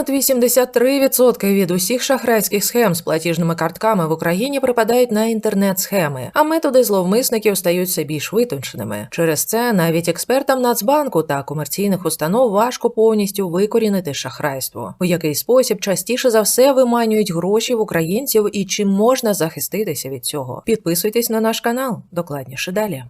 Понад 83% від усіх шахрайських схем з платіжними картками в Україні припадають на інтернет-схеми, а методи зловмисників стають все більш витонченими. Через це навіть експертам Нацбанку та комерційних установ важко повністю викорінити шахрайство, у який спосіб частіше за все виманюють гроші в українців і чим можна захиститися від цього. Підписуйтесь на наш канал, докладніше далі.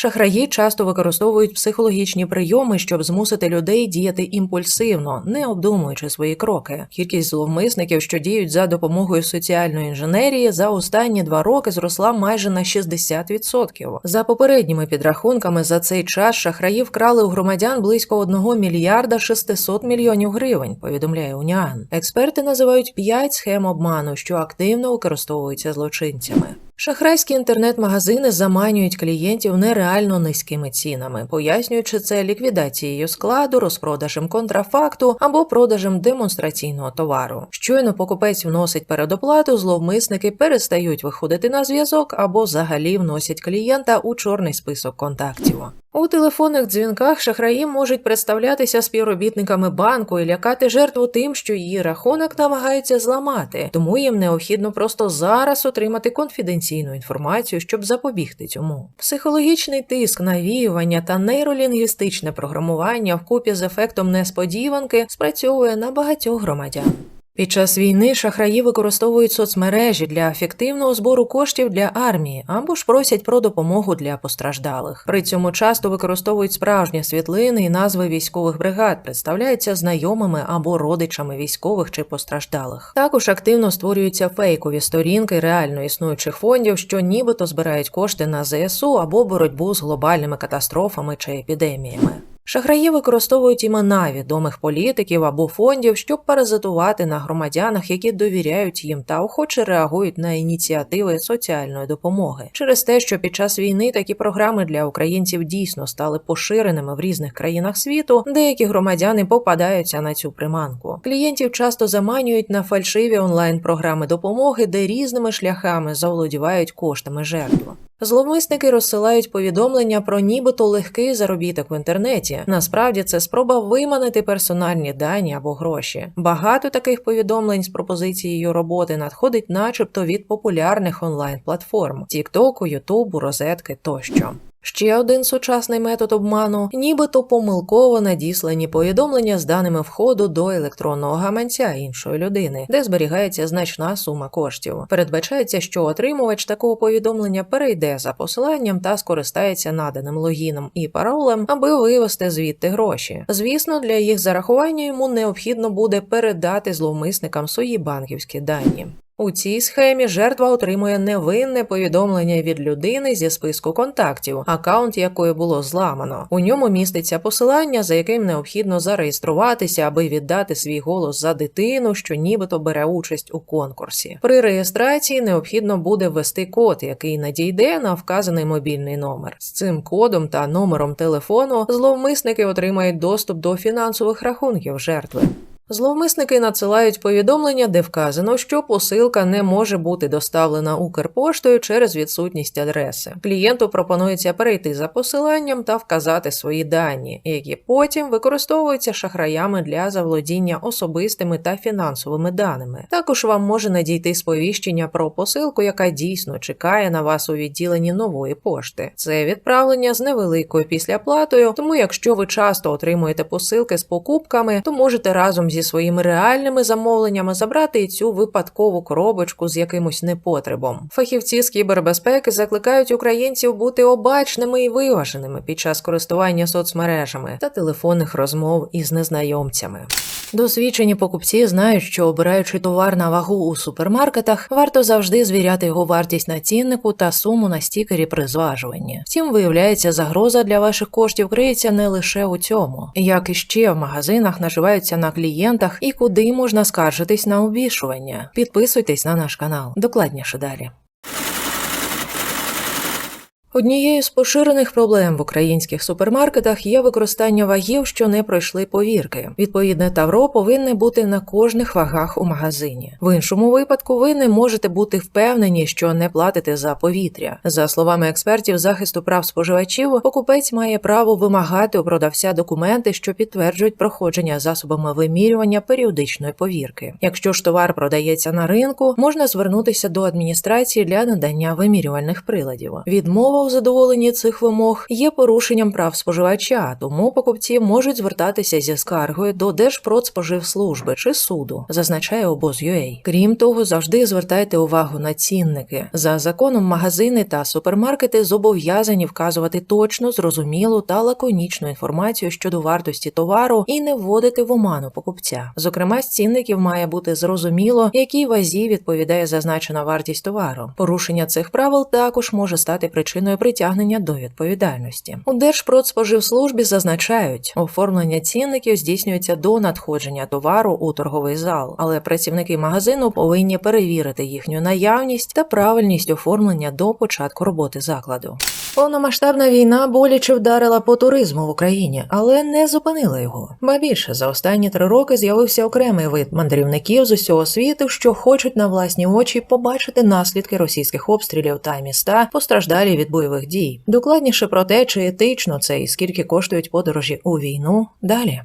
Шахраї часто використовують психологічні прийоми, щоб змусити людей діяти імпульсивно, не обдумуючи свої кроки. Кількість зловмисників, що діють за допомогою соціальної інженерії, за останні два роки зросла майже на 60%. За попередніми підрахунками, за цей час шахраї вкрали у громадян близько 1 мільярда 600 мільйонів гривень. Повідомляє Уніан. Експерти називають 5 схем обману, що активно використовуються злочинцями. Шахрайські інтернет-магазини заманюють клієнтів нереально низькими цінами, пояснюючи це ліквідацією складу, розпродажем контрафакту або продажем демонстраційного товару. Щойно покупець вносить передоплату, зловмисники перестають виходити на зв'язок або взагалі вносять клієнта у чорний список контактів. У телефонних дзвінках шахраї можуть представлятися співробітниками банку і лякати жертву тим, що її рахунок намагаються зламати, тому їм необхідно просто зараз отримати конфіденційну інформацію, щоб запобігти цьому. Психологічний тиск, навіювання та нейролінгвістичне програмування вкупі з ефектом несподіванки спрацьовує на багатьох громадян. Під час війни шахраї використовують соцмережі для ефективного збору коштів для армії або ж просять про допомогу для постраждалих. При цьому часто використовують справжні світлини і назви військових бригад, представляються знайомими або родичами військових чи постраждалих. Також активно створюються фейкові сторінки реально існуючих фондів, що нібито збирають кошти на ЗСУ або боротьбу з глобальними катастрофами чи епідеміями. Шахраї використовують імена відомих політиків або фондів, щоб паразитувати на громадянах, які довіряють їм та охоче реагують на ініціативи соціальної допомоги. Через те, що під час війни такі програми для українців дійсно стали поширеними в різних країнах світу, деякі громадяни попадаються на цю приманку. Клієнтів часто заманюють на фальшиві онлайн-програми допомоги, де різними шляхами заволодівають коштами жертв. Зловмисники розсилають повідомлення про нібито легкий заробіток в інтернеті. Насправді це спроба виманити персональні дані або гроші. Багато таких повідомлень з пропозицією роботи надходить, начебто, від популярних онлайн-платформ: Тіктоку, Ютубу, розетки тощо. Ще один сучасний метод обману, нібито помилково надіслані повідомлення з даними входу до електронного гаманця іншої людини, де зберігається значна сума коштів. Передбачається, що отримувач такого повідомлення перейде за посиланням та скористається наданим логіном і паролем, аби вивести звідти гроші. Звісно, для їх зарахування йому необхідно буде передати зловмисникам свої банківські дані. У цій схемі жертва отримує невинне повідомлення від людини зі списку контактів, акаунт якої було зламано. У ньому міститься посилання, за яким необхідно зареєструватися, аби віддати свій голос за дитину, що нібито бере участь у конкурсі. При реєстрації необхідно буде ввести код, який надійде на вказаний мобільний номер. З цим кодом та номером телефону зловмисники отримають доступ до фінансових рахунків жертви. Зловмисники надсилають повідомлення, де вказано, що посилка не може бути доставлена Укрпоштою через відсутність адреси. Клієнту пропонується перейти за посиланням та вказати свої дані, які потім використовуються шахраями для заволодіння особистими та фінансовими даними. Також вам може надійти сповіщення про посилку, яка дійсно чекає на вас у відділенні нової пошти. Це відправлення з невеликою післяплатою, тому якщо ви часто отримуєте посилки з покупками, то можете разом зі зі своїми реальними замовленнями забрати і цю випадкову коробочку з якимось непотребом. Фахівці з кібербезпеки закликають українців бути обачними і виваженими під час користування соцмережами та телефонних розмов із незнайомцями. Досвідчені покупці знають, що обираючи товар на вагу у супермаркетах, варто завжди звіряти його вартість на ціннику та суму на стікері при зважуванні. Втім, виявляється, загроза для ваших коштів криється не лише у цьому, як і ще в магазинах наживаються на клієнтах і куди можна скаржитись на обвішування. Підписуйтесь на наш канал. Докладніше далі. Однією з поширених проблем в українських супермаркетах є використання вагів, що не пройшли повірки. Відповідне тавро повинне бути на кожних вагах у магазині. В іншому випадку ви не можете бути впевнені, що не платите за повітря. За словами експертів захисту прав споживачів, покупець має право вимагати у продавця документи, що підтверджують проходження засобами вимірювання періодичної повірки. Якщо ж товар продається на ринку, можна звернутися до адміністрації для надання вимірювальних приладів. Відмова у задоволенні цих вимог є порушенням прав споживача, тому покупці можуть звертатися зі скаргою до Держпродспоживслужби чи суду, зазначає обоз.ua. Крім того, завжди звертайте увагу на цінники. За законом магазини та супермаркети зобов'язані вказувати точну, зрозумілу та лаконічну інформацію щодо вартості товару і не вводити в оману покупця. Зокрема, з цінників має бути зрозуміло, якій вазі відповідає зазначена вартість товару. Порушення цих правил також може стати причиною притягнення до відповідальності. У Держпродспоживслужбі зазначають, оформлення цінників здійснюється до надходження товару у торговий зал, але працівники магазину повинні перевірити їхню наявність та правильність оформлення до початку роботи закладу. Повномасштабна війна боляче вдарила по туризму в Україні, але не зупинила його. Ба більше за останні три роки з'явився окремий вид мандрівників з усього світу, що хочуть на власні очі побачити наслідки російських обстрілів та міста, постраждалі від бойових дій. Докладніше про те, чи етично це і скільки коштують подорожі у війну. Далі.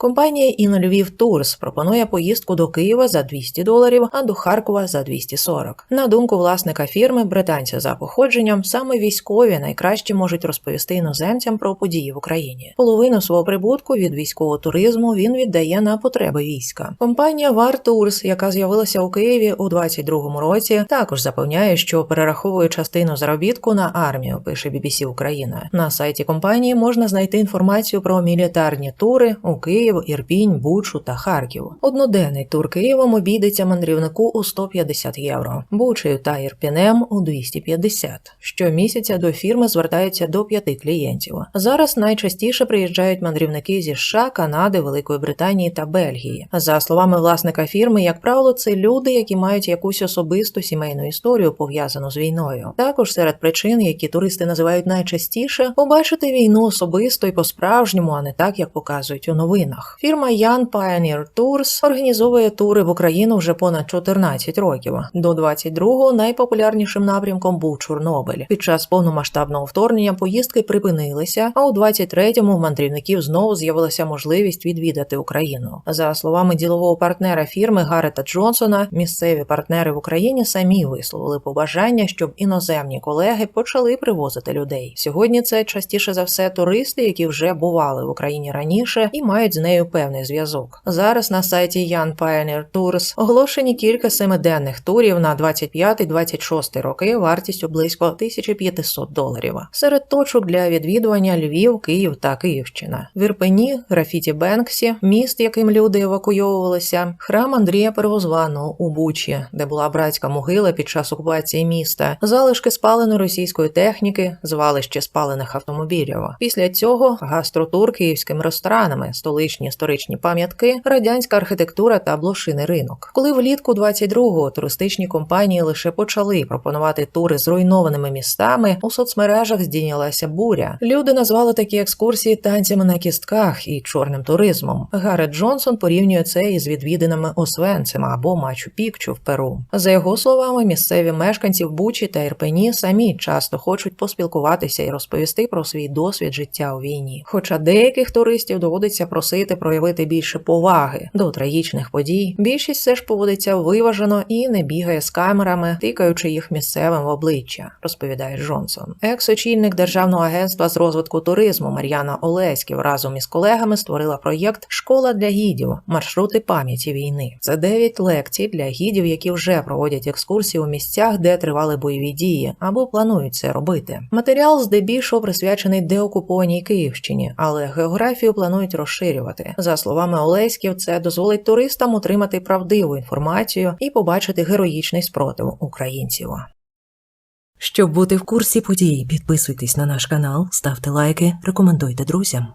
Компанія «Іно Львів Турс пропонує поїздку до Києва за 200 доларів, а до Харкова за 240. На думку власника фірми, британця за походженням, саме військові найкраще можуть розповісти іноземцям про події в Україні. Половину свого прибутку від військового туризму він віддає на потреби війська. Компанія Вар Турс, яка з'явилася у Києві у 22-му році, також запевняє, що перераховує частину заробітку на армію. Пише BBC Україна. На сайті компанії можна знайти інформацію про мілітарні тури у Київ. Ірпінь, Бучу та Харків. Одноденний тур Києвом обійдеться мандрівнику у 150 євро, Бучею та Ірпінем у 250. Щомісяця до фірми звертаються до п'яти клієнтів. Зараз найчастіше приїжджають мандрівники зі США, Канади, Великої Британії та Бельгії. За словами власника фірми, як правило, це люди, які мають якусь особисту сімейну історію пов'язану з війною. Також серед причин, які туристи називають найчастіше, побачити війну особисто і по-справжньому, а не так, як показують у новинах. Фірма Ян Pioneer Tours організовує тури в Україну вже понад 14 років. До 22-го найпопулярнішим напрямком був Чорнобиль. Під час повномасштабного вторгнення поїздки припинилися, а у 23-му в мандрівників знову з'явилася можливість відвідати Україну. За словами ділового партнера фірми Гарета Джонсона, місцеві партнери в Україні самі висловили побажання, щоб іноземні колеги почали привозити людей. Сьогодні це частіше за все туристи, які вже бували в Україні раніше і мають з нею певний зв'язок. Зараз на сайті Young Pioneer Tours оголошені кілька семиденних турів на 25-26 роки вартістю близько 1500 доларів. Серед точок для відвідування Львів, Київ та Київщина. В Ірпені, графіті Бенксі, міст, яким люди евакуйовувалися, храм Андрія Первозваного у Бучі, де була братська могила під час окупації міста, залишки спаленої російської техніки, звалище спалених автомобілів. Після цього гастротур київськими ресторанами, столичні історичні пам'ятки, радянська архітектура та блошиний ринок. Коли влітку 22-го туристичні компанії лише почали пропонувати тури з руйнованими містами, у соцмережах здійнялася буря. Люди назвали такі екскурсії танцями на кістках і чорним туризмом. Гарет Джонсон порівнює це із відвідинами Освенцима або Мачу Пікчу в Перу. За його словами, місцеві мешканці в Бучі та Ірпені самі часто хочуть поспілкуватися і розповісти про свій досвід життя у війні. Хоча деяких туристів доводиться просити проявити більше поваги до трагічних подій, більшість все ж поводиться виважено і не бігає з камерами, тикаючи їх місцевим в обличчя, розповідає Джонсон. Екс-очільник державного агентства з розвитку туризму Мар'яна Олеськів разом із колегами створила проєкт Школа для гідів, маршрути пам'яті війни. Це дев'ять лекцій для гідів, які вже проводять екскурсії у місцях, де тривали бойові дії, або планують це робити. Матеріал здебільшого присвячений деокупованій Київщині, але географію планують розширювати. За словами Олеськів, це дозволить туристам отримати правдиву інформацію і побачити героїчний спротив українців. Щоб бути в курсі подій, підписуйтесь на наш канал, ставте лайки, рекомендуйте друзям.